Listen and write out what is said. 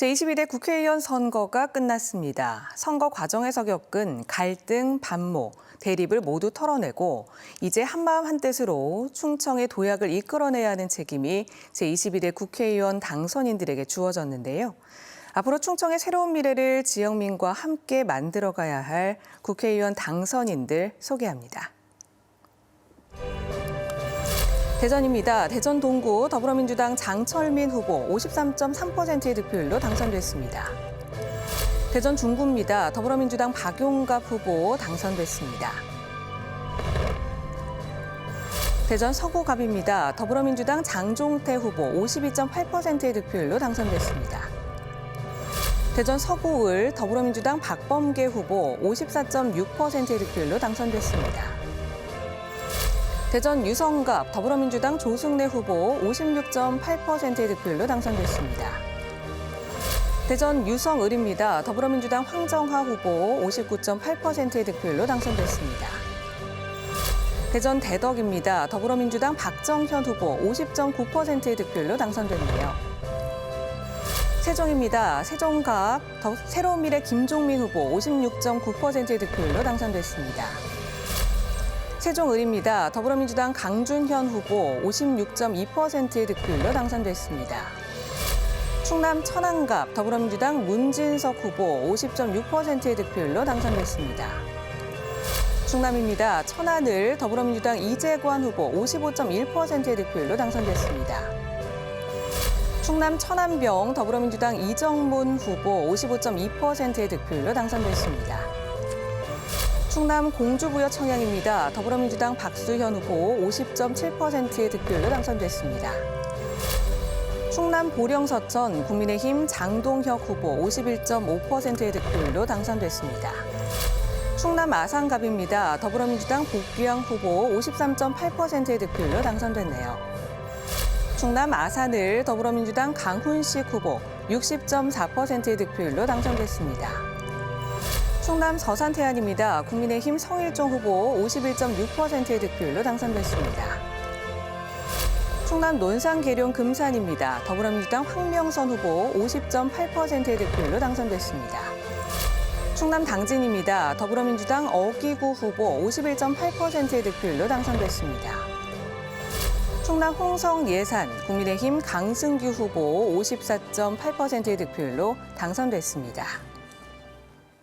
제22대 국회의원 선거가 끝났습니다. 선거 과정에서 겪은 갈등, 반목, 대립을 모두 털어내고 이제 한마음 한뜻으로 충청의 도약을 이끌어내야 하는 책임이 제22대 국회의원 당선인들에게 주어졌는데요. 앞으로 충청의 새로운 미래를 지역민과 함께 만들어가야 할 국회의원 당선인들 소개합니다. 대전입니다. 대전 동구 더불어민주당 장철민 후보 53.3%의 득표율로 당선됐습니다. 대전 중구입니다. 더불어민주당 박용갑 후보 당선됐습니다. 대전 서구갑입니다. 더불어민주당 장종태 후보 52.8%의 득표율로 당선됐습니다. 대전 서구을 더불어민주당 박범계 후보 54.6%의 득표율로 당선됐습니다. 대전 유성갑 더불어민주당 조승래 후보 56.8%의 득표율로 당선됐습니다. 대전 유성을입니다. 더불어민주당 황정하 후보 59.8%의 득표율로 당선됐습니다. 대전 대덕입니다. 더불어민주당 박정현 후보 50.9%의 득표율로 당선됐네요. 세종입니다. 세종갑 더 새로운 미래 김종민 후보 56.9%의 득표율로 당선됐습니다. 세종을입니다. 더불어민주당 강준현 후보 56.2%의 득표율로 당선됐습니다. 충남 천안갑 더불어민주당 문진석 후보 50.6%의 득표율로 당선됐습니다. 충남입니다. 천안을 더불어민주당 이재관 후보 55.1%의 득표율로 당선됐습니다. 충남 천안병 더불어민주당 이정문 후보 55.2%의 득표율로 당선됐습니다. 충남 공주부여 청양입니다. 더불어민주당 박수현 후보 50.7%의 득표율로 당선됐습니다. 충남 보령 서천 국민의힘 장동혁 후보 51.5%의 득표율로 당선됐습니다. 충남 아산갑입니다. 더불어민주당 복귀영 후보 53.8%의 득표율로 당선됐네요. 충남 아산을 더불어민주당 강훈식 후보 60.4%의 득표율로 당선됐습니다. 충남 서산 태안입니다. 국민의힘 성일종 후보 51.6%의 득표율로 당선됐습니다. 충남 논산 계룡 금산입니다. 더불어민주당 황명선 후보 50.8%의 득표율로 당선됐습니다. 충남 당진입니다. 더불어민주당 어기구 후보 51.8%의 득표율로 당선됐습니다. 충남 홍성 예산 국민의힘 강승규 후보 54.8%의 득표율로 당선됐습니다.